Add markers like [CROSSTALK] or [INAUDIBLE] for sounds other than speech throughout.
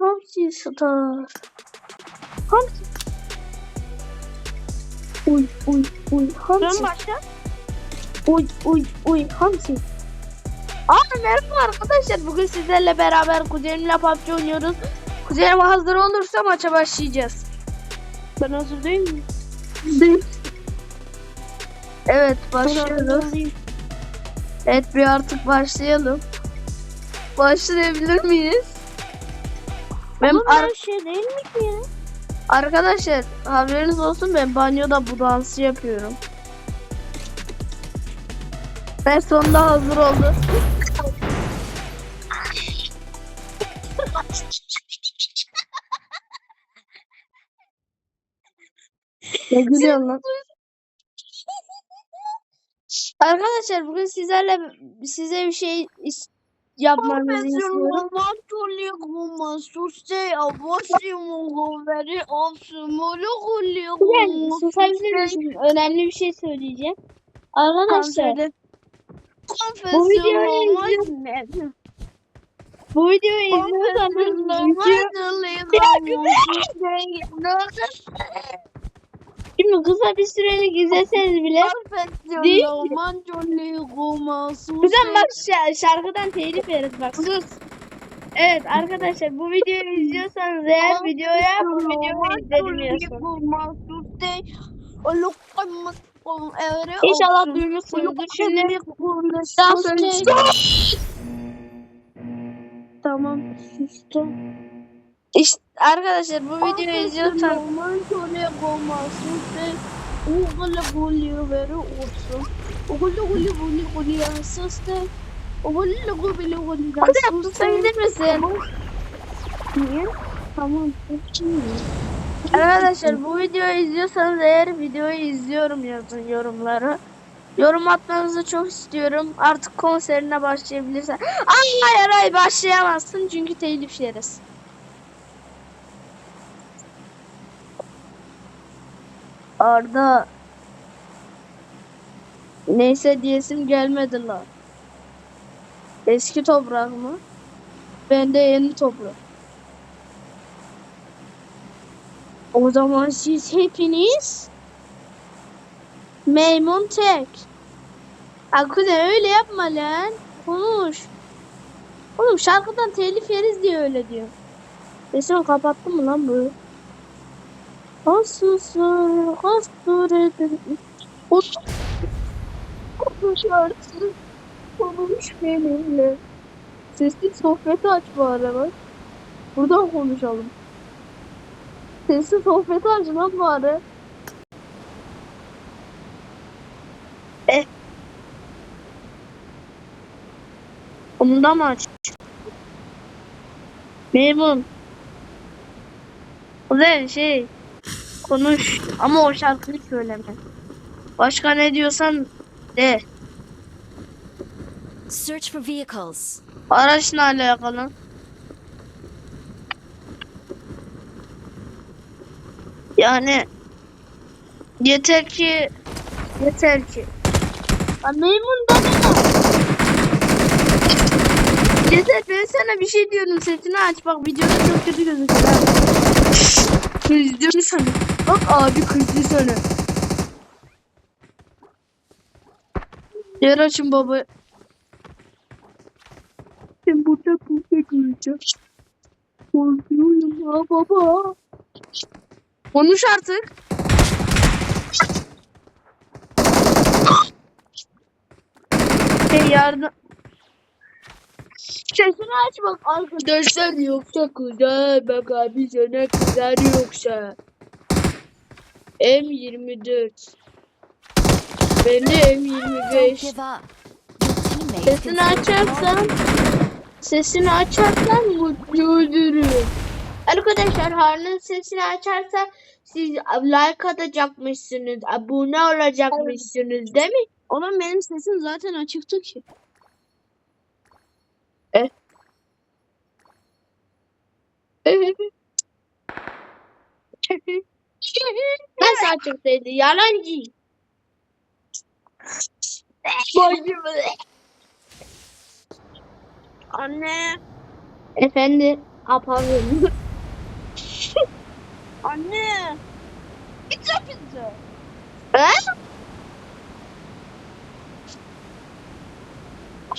hamsi star. Hamsi. Uy uy uy hamsi. Dön başla. Uy uy uy hamsi. Aa merhaba arkadaşlar. Bugün sizlerle beraber kuzenimle PUBG oynuyoruz. Kuzenim hazır olursa maça başlayacağız. Ben hazır değil miyim? Evet başlıyoruz. Evet bir artık başlayalım. Başlayabilir miyiz? Ben Oğlum ar- ben şey değil mi ki arkadaşlar haberiniz olsun ben banyoda bu dansı yapıyorum. Ve sonunda hazır oldu. ne gülüyorsun lan? Arkadaşlar bugün sizlerle size bir şey is- yapmanızı istiyorum. Yani susabilir misin? Önemli bir şey söyleyeceğim. Arkadaşlar bu videoyu izliyorsanız bu videoyu izliyorsanız video [LAUGHS] Şimdi kısa bir sürelik izleseniz bile. Değil Güzel bak şa- şarkıdan telif yeriz bak. Sus. Evet arkadaşlar bu videoyu izliyorsanız eğer videoya bu videoyu izlemiyorsun. İnşallah duymuşsunuzdur. Şimdi daha sonra Tamam sustum. İşte arkadaşlar bu videoyu izliyorsan Hadi susabilir misin? Niye? Tamam. Arkadaşlar bu videoyu izliyorsanız eğer videoyu izliyorum yazın yorumlara. Yorum atmanızı çok istiyorum. Artık konserine başlayabilirsen. Ay hayır hayır başlayamazsın çünkü telif yeriz. Arda Neyse diyesim gelmedi lan. Eski toprak mı? Bende yeni toprak. O zaman siz hepiniz Meymun tek. Akune öyle yapma lan. Konuş. Oğlum şarkıdan telif yeriz diye öyle diyor. Sesimi kapattın mı lan bu? Hasısı, hasıredim. Konuş artık. Konuş benimle. Sesli sohbeti aç bu arada. Buradan konuşalım. Sesli sohbeti aç lan bari. Eh. Onu mı aç? Memnun. O da şey konuş ama o şarkıyı söyleme. Başka ne diyorsan de. Search for vehicles. Araçla alakalı. Yani yeter ki yeter ki. Ya memnun da ne? Yeter ben sana bir şey diyorum sesini aç bak videoda çok kötü gözüküyor. Kızdım sana. Bak abi kızdı sana. Yer açın baba. Ben burada burada göreceğim. Korkuyorum ha baba. Konuş artık. Şey yardım. Sesini aç bak arkadaşlar yoksa kızar bak abi sana kızar yoksa. M24 Ben de Don't M25 give up. Your teammate Sesini açarsan. Sesini açarsan mutlu olurum. Arkadaşlar Harun'un sesini açarsa siz like atacakmışsınız, abone olacakmışsınız değil mi? Oğlum benim sesim zaten açıktı ki. Nasıl açıktaydı? Yalancı. Anne. Efendim? Yapamıyorum. Anne. Pizza pizza. He?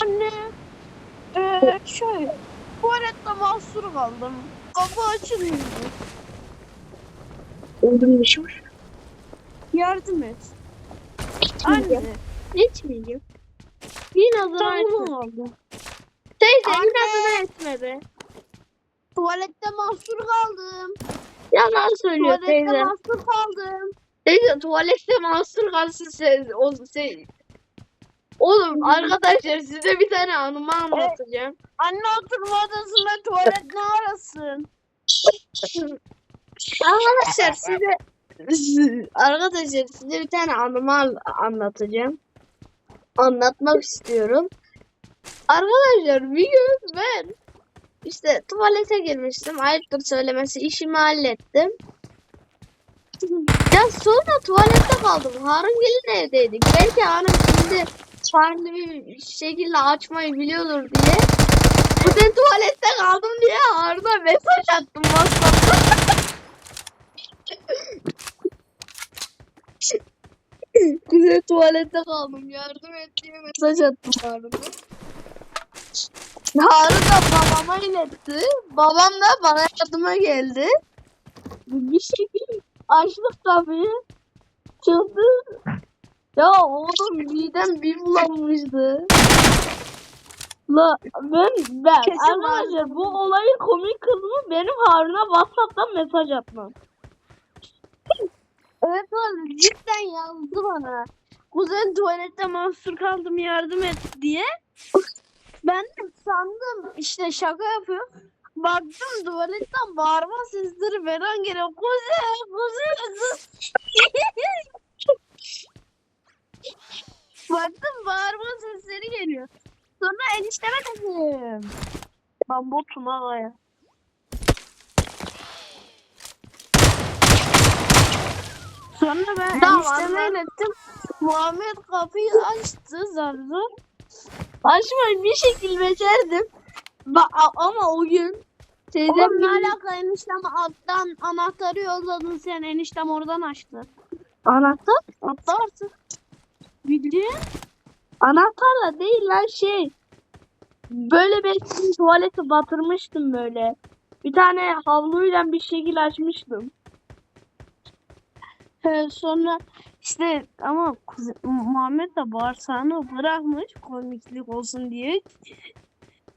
Anne. Ee, şey. Tuvalette mahsur kaldım. Kapı açılmıyor. Oldum düşmüş. Yardım et. Anne. Etmeyeceğim. Adına Tamam etme. oldu. Teyze Anne. yine adına etme be. Tuvalette mahsur kaldım. Yalan söylüyor Tuvalette teyze. mahsur kaldım. Teyze tuvalette mahsur kalsın sen. O, sen. Oğlum arkadaşlar size bir tane anımı anlatacağım. Anne oturma odasında tuvalet ne arasın? Arkadaşlar size arkadaşlar size bir tane anımı an- anlatacağım. Anlatmak istiyorum. Arkadaşlar bir gün ben işte tuvalete girmiştim. Ayıptır söylemesi işimi hallettim. Ya sonra tuvalette kaldım. Harun gelin evdeydik. Belki hanım şimdi farklı bir şekilde açmayı biliyordur diye. Ben tuvalette kaldım diye Harun'a mesaj attım WhatsApp'ta. Kuzey [LAUGHS] tuvalette kaldım. Yardım et diye mesaj attım Harun'a. Harun babama iletti. Babam da bana yardıma geldi. Bir şekilde açtık kapıyı. Çıktı. Ya oğlum midem bir bulanmıştı. La ben ben Kesin arkadaşlar bu olayın komik kısmı benim Harun'a WhatsApp'tan mesaj atmam. Evet oğlum cidden yazdı bana. Kuzen tuvalette mahsur kaldım yardım et diye. Ben de sandım işte şaka yapıyor. Baktım tuvaletten bağırma sesleri falan geliyor. Kuzen, kuzen. [LAUGHS] Baktım bağırma sesleri geliyor. Sonra enişteme dedim. Ben botum ağaya. Sonra ben Tamam, enişteme ilettim. Muhammed kapıyı açtı zor. Açmayı bir şekilde becerdim. Ba- ama o gün teyzem Oğlum ne alaka eniştem alttan anahtarı yolladın sen eniştem oradan açtı. anahtar Atla artık. Bildiğin. anahtarla değil lan şey. Böyle bir tuvaleti batırmıştım böyle. Bir tane havluyla bir şekil açmıştım. Sonra işte ama kuzen, Muhammed de bağırsağını bırakmış komiklik olsun diye.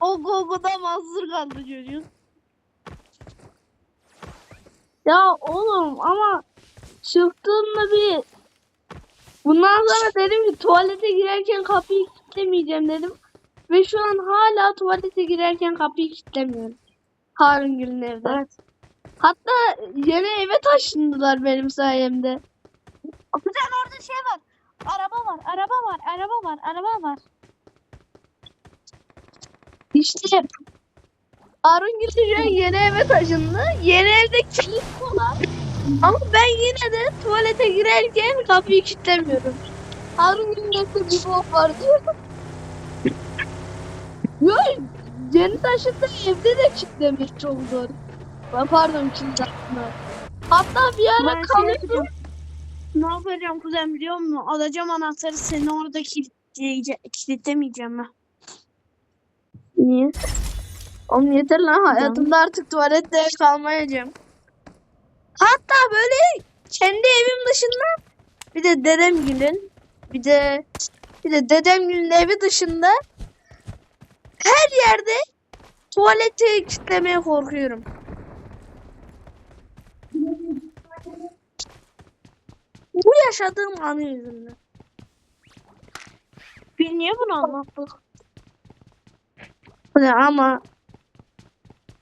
O kokuda mazur kaldı çocuk. Ya oğlum ama çıktığımda bir bundan sonra dedim ki tuvalete girerken kapıyı kilitlemeyeceğim dedim. Ve şu an hala tuvalete girerken kapıyı kilitlemiyorum. Harun Gül'ün evde. Evet. Hatta yeni eve taşındılar benim sayemde. Kuzen orada şey var. Araba var, araba var, araba var, araba var. İşte Harun Gül şu an yeni eve taşındı. Yeni evde kilit var. Ama ben yine de tuvalete girerken kapıyı kilitlemiyorum. Harun evde bir bok var diyor. Yok yeni taşındı evde de kilitlemiş zor. Ben Pardon kilit atma. Hatta bir ara Ben şey yapacağım. Ne yapacağım kuzen biliyor musun? Alacağım anahtarı seni orada kilitleyece- kilitlemeyeceğim ben. Niye? Oğlum yeter lan hayatımda artık tuvalette kalmayacağım. Hatta böyle kendi evim dışında bir de dedemgilin bir de bir de dedemgilin evi dışında her yerde tuvaleti kilitlemeye korkuyorum. Bu yaşadığım anı yüzünden. Bir niye bunu anlattık? Ya Ama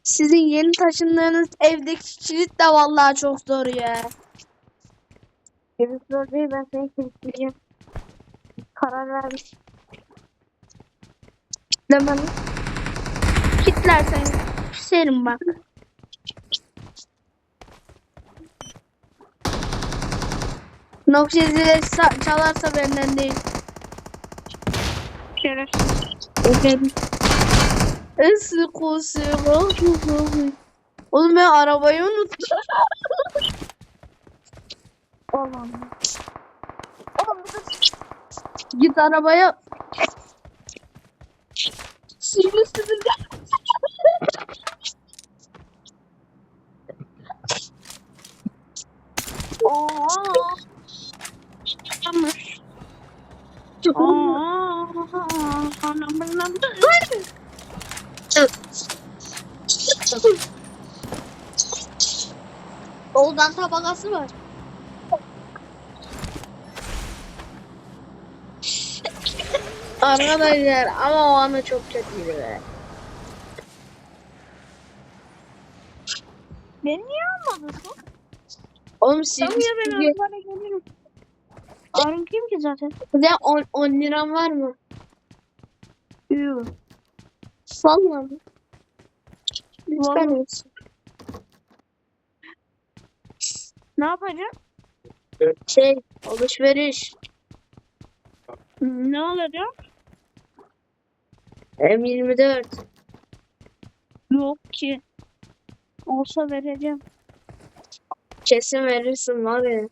sizin yeni taşındığınız evdeki kilit de vallahi çok zor ya. Evet zor değil ben seni kilitleyeceğim. Karar vermiş. Demem. Kitlersen senin bak. Sa- çalarsa benden değil. Şerefsiz. Efendim. Eski kusura Oğlum ben arabayı unuttum. Allah'ım. Oğlum Git arabaya. süpürge. Oo. Yanlış. Aa, anam anam. Oğuzdan tabakası var. [LAUGHS] Arkadaşlar ama o anı çok kötüydü be. Beni niye almadın sen? Oğlum Tamam siz ya ben arabaya gelirim. Arın kim ki zaten? de 10, 10 liram var mı? Yok. Vallahi mı? Lütfen olsun. Ne yapacağım? Şey alışveriş. Ne olacak? M24. Yok ki. Olsa vereceğim. Kesin verirsin var ya.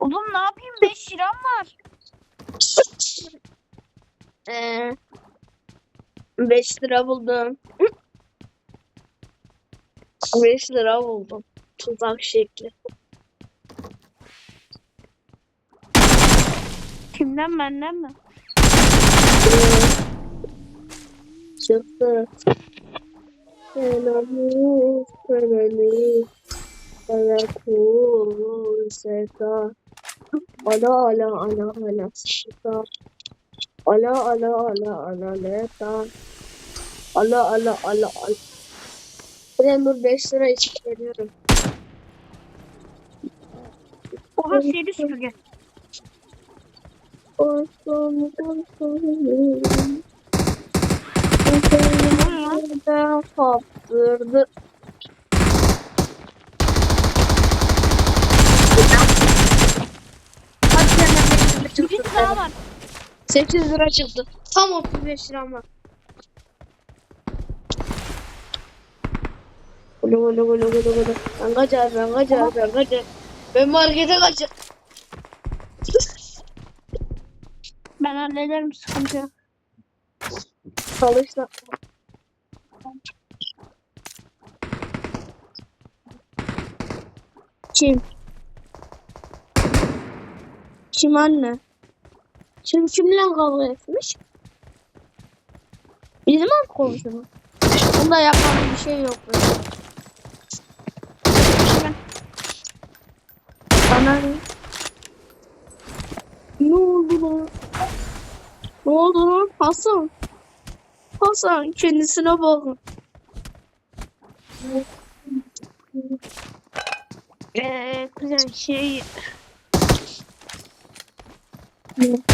Oğlum ne yapayım? 5 liram var. Ee, 5 lira buldum. 5 lira buldum. Tuzak şekli. Kimden benden mi? Çıktı. Selamı, selamı, Alakul seka. Ala ala ala ala seka. Ala ala ala ala leta. Ala ala ala ala. Dur 5 lira için veriyorum. Oha seri süpürge. Olsun olsun. Ben kaptırdı. 5 lira var. 8 lira çıktı. Tam 35 liram var. Gulu gulu gulu gulu gulu. Ben kaçar ben kaçar ben kaçar. Ben markete kaçar. Ben hallederim sıkıntı yok. Çalışla. Kim? Kim anne? Kim kimle kavga etmiş? Bizim mi konuşuyor? Bunda yapan bir şey yok. Böyle. Bana ne? Ne oldu lan? Ne oldu lan? Hasan. Hasan kendisine bakın. Eee kuzen şey Yumruklar.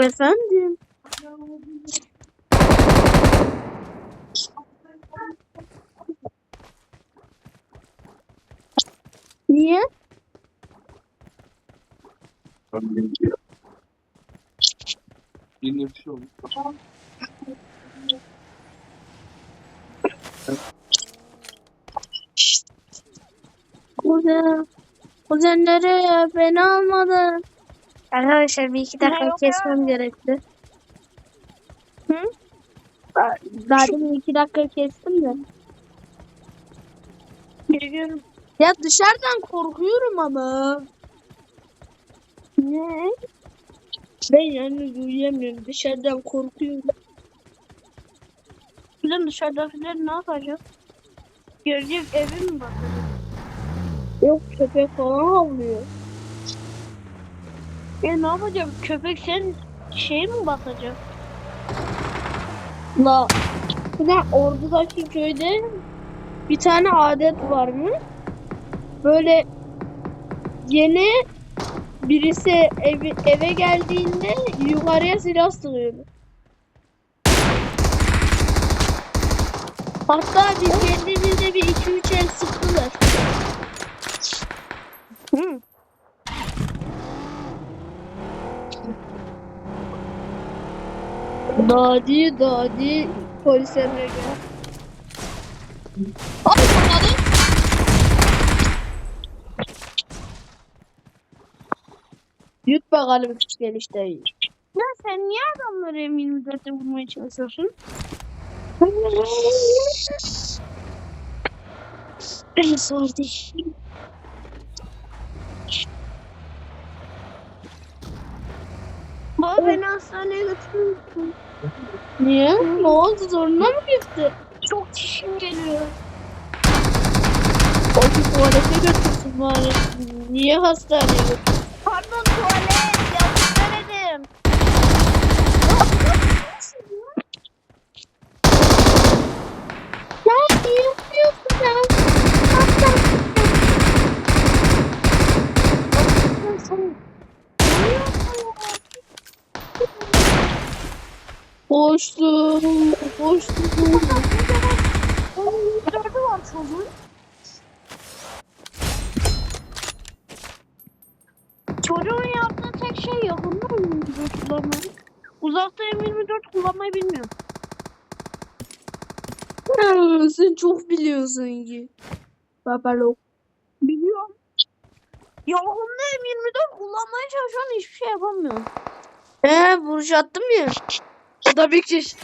Efendim. Niye? Yine bir şey oldu. Kuzen. Kuzenleri beni almadı. Arkadaşlar bir iki dakika kesmem gerekti. Hı? Daha, daha demin iki dakika kestim de. biliyorum. Ya dışarıdan korkuyorum ama. Ne? Ben yani uyuyamıyorum. Dışarıdan korkuyorum. Kuzen dışarıdakiler ne yapacak? Görecek evi mi bakacak? Yok köpek falan havlıyor. E ne yapacak? Köpek sen şey mi bakacak? La. Bir de Ordu'daki köyde bir tane adet var mı? Böyle yeni birisi evi, eve geldiğinde yukarıya silah sıkıyordu. Hatta biz geldiğimizde bir iki üç el sıktılar. Hı. Dadi dadi polis emre gel. Ay bakalım. Yut bakalım küçük enişteyi. Ya sen niye adamları M24'te vurmaya çalışıyorsun? Ben [LAUGHS] kardeşim. Baba beni hastaneye götürür müsün? Niye? Ne oldu? Zoruna mı gitti? Çok çişim geliyor. O bir tuvalete götürsün bari. Niye hastaneye götürsün? Pardon tuvalet yanlış söyledim. Ya niye yapıyorsun sen? Boşluğum, boşluğum. Dördü var çocuğun. Çocuğun yaptığı tek şey yakında M24 kullanmayı. Uzakta M24 kullanmayı bilmiyor. Ha, sen çok biliyorsun ki. Babalok. Biliyorum. Yakında M24 kullanmaya çalışan hiçbir şey yapamıyor. Ee, vuruş attım ya. O da bir kişi.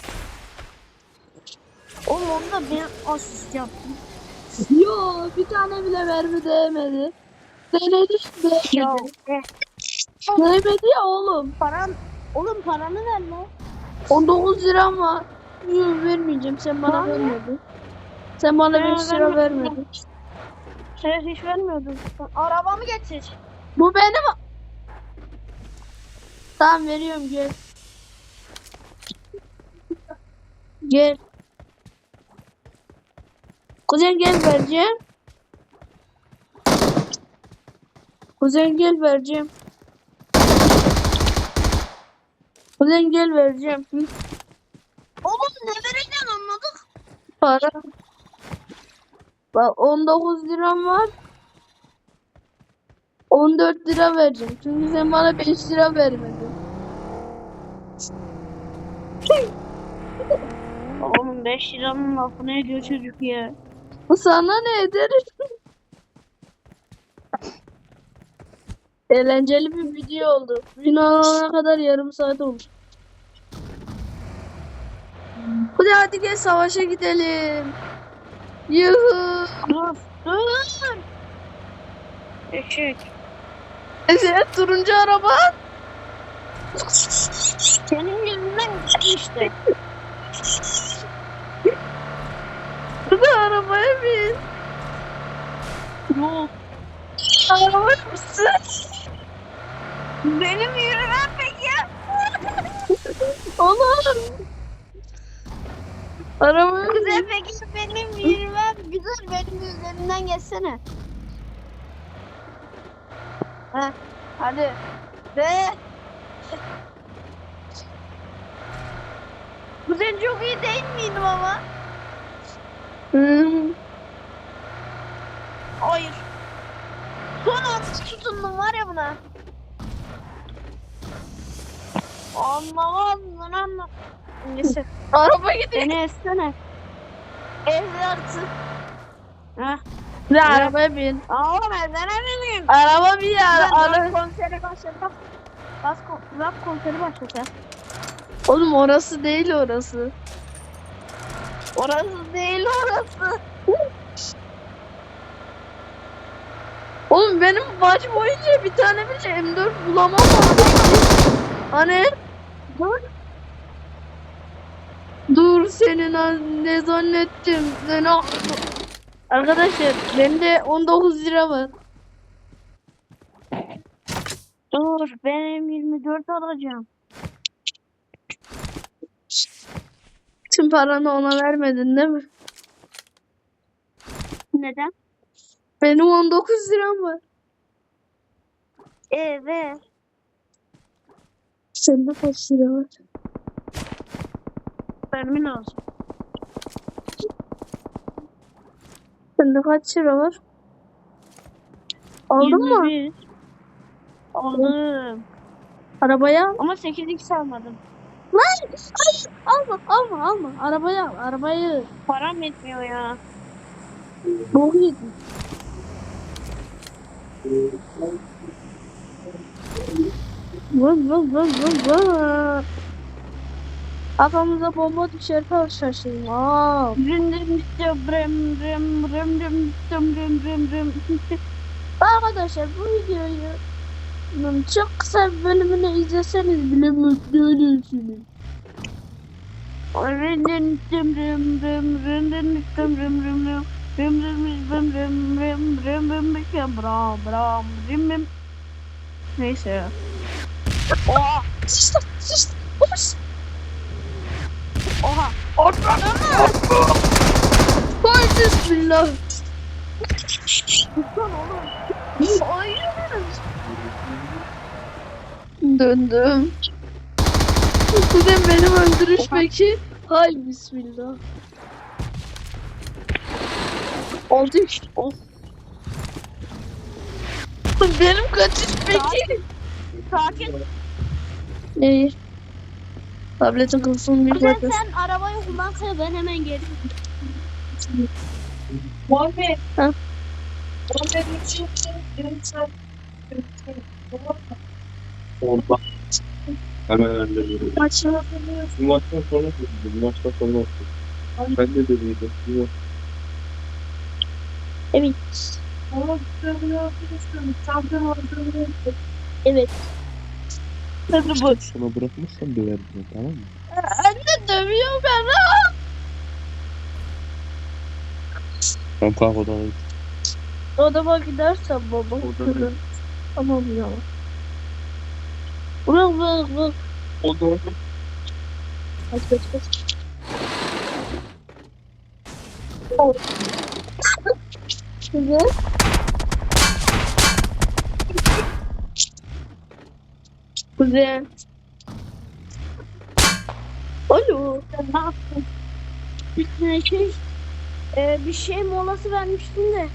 Oğlum onda ben asist yaptım. Yo, bir tane bile mermi değmedi. Denedi işte. Ya Değmedi. eh, Değmedi ya oğlum. paran, oğlum paranı ver lan. 19 liram var. Yok vermeyeceğim. Sen bana mı? vermedin. Sen bana Ben 5 lira vermedim. vermedin. Sen hiç vermiyordun. Arabamı getir. Bu benim. Tamam veriyorum gel. Gel. Kuzen gel vereceğim. Kuzen gel vereceğim. Kuzen gel vereceğim. Hı, Oğlum ne vereceksin anladık. Para. Bak 19 liram var. 14 lira vereceğim. Çünkü sen bana 5 lira vermedin. [LAUGHS] Oğlum 5 liranın lafı ne ediyor çocuk ya. Bu sana ne eder? Eğlenceli bir video oldu. Gün alana kadar yarım saat oldu. Hadi hadi gel savaşa gidelim. Yuhu. Dur dur. Eşek. Evet turuncu araba. Senin yüzünden gitti işte. Hadi arabaya bin. Yok. Arabaya mısın? Benim yürümem peki. Olur. Arabaya bin. Güzel peki benim yürümem. Güzel benim üzerimden geçsene. Heh, hadi. Be. Güzel çok iyi değil miydim ama? Hmm. Hayır. Son atış tutundum var ya buna. Anlamazsın anla. Neyse. Araba gidiyor. Beni essene. Ez artık. Heh. Ne arabaya bin. Oğlum ezene bileyim. Araba bir ya. Ben Ara... rap konseri başladı. Bas rap konseri başladı. Oğlum orası değil orası. Orası değil orası. Oğlum benim maç boyunca bir tane bile M4 bulamam abi. Hani? Dur. Dur senin ne zannettim. Seni Arkadaşlar bende 19 lira var. Dur benim 24 alacağım. Tüm paranı ona vermedin değil mi? Neden? Benim 19 liram var. Evet. Sende kaç lira var? Vermin lazım. Sende kaç lira var? Aldın mı? 21. Aldım. Arabaya. Ama 8x almadım. Lan! Ay, alma alma alma. Arabayı al. Arabayı. Param yetmiyor ya. Bok yedin. Vız vız vız vız vız. Kafamıza bomba düşerse şaşırın. Aa. Rüm rüm rüm rüm rüm rüm rüm rüm rüm rüm. Arkadaşlar bu videoyu çok kısa bir bölümünü izleseniz bile mutlu olursunuz. Neyse. Oha! Sıçtım! Sıçtım! Hoş! Oha! Orta! Orta! Haydi bismillah! Lan oğlum! Hayır! Döndüm. Bu da benim öldürüş peki. Hay bismillah. Oldu işte. Of. [LAUGHS] Benim kaçış peki. Sakin. Neyi? Tabletin kılsın bir bakın. sen arabayı kullan ben hemen gelirim. Muhammed. Ha? Muhammed için yarım saat. Oldu. Hemen hallediyorum. Maçı. Bu maçtan sonra yapayım. Bu maçtan sonra yapayım. Ben de dediydim. Bu maç- Evet. Evet. Hadi bu. Sana bırakmazsan döverim ben, tamam mı? Anne dövüyor beni. Ben kalk odana git. Odama gidersen baba. Odana. Tamam ya. Bırak bırak bırak. Odana Kaç kaç kaç. Güzel. Güzel. Alo. Ne yaptın? Bir şey, e, bir şey molası vermiştin de.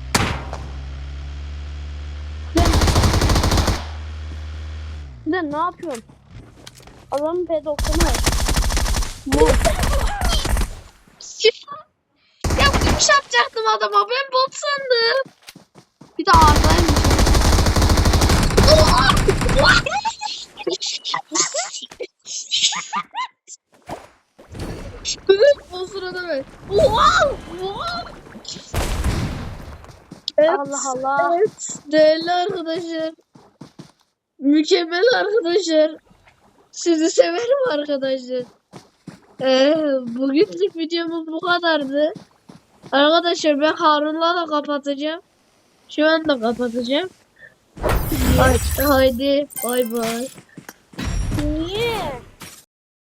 Ben, ben ne yapıyorum? Adamın P90'ı var. Mol. Ya gümüş yapacaktım adama. Ben bot sandım. Bir de. Evet, o sırada ben. Wow! Wow! Evet, Allah Allah. Evet, değerli arkadaşlar. Mükemmel arkadaşlar. Sizi severim arkadaşlar. Ee, bugünlük videomuz bu kadardı. Arkadaşlar ben Harun'la da kapatacağım. Şu anda kapatacağım. Haydi, haydi bay bay. Niye?